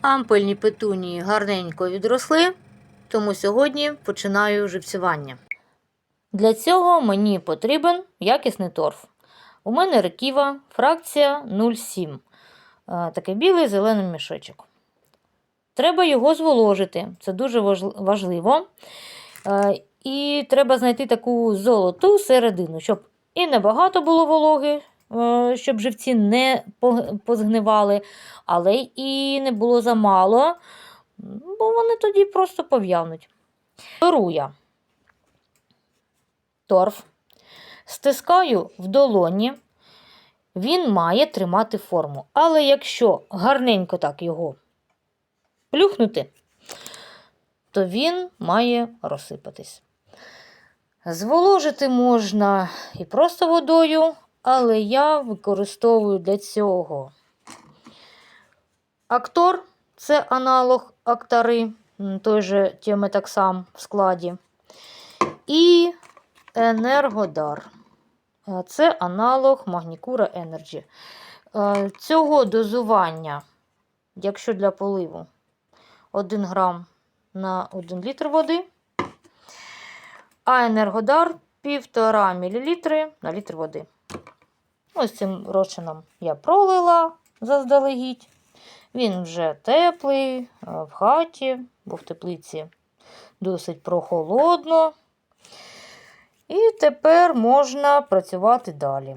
Ампельні петунії гарненько відросли, тому сьогодні починаю живцювання. Для цього мені потрібен якісний торф. У мене реківа, фракція 0,7. Е, Такий білий зелений мішечок. Треба його зволожити, це дуже важливо. Е, І треба знайти таку золоту середину, щоб і небагато було вологи, щоб живці не позгнивали, але і не було замало, бо вони тоді просто пов'януть. Беру я торф, стискаю в долоні, він має тримати форму. Але якщо гарненько так його плюхнути, то він має розсипатись. Зволожити можна і просто водою, але я використовую для цього актор це аналог актари, м, той же тіметаксам в складі. І енергодар. Е, Це аналог Магнікура Energy. Е, Цього дозування, якщо для поливу 1 грам на 1 літр води, а енергодар 1,5 мл на літр води. Ось цим розчином я пролила заздалегідь. Він вже теплий, е, в хаті, бо в теплиці досить прохолодно. І тепер можна працювати далі.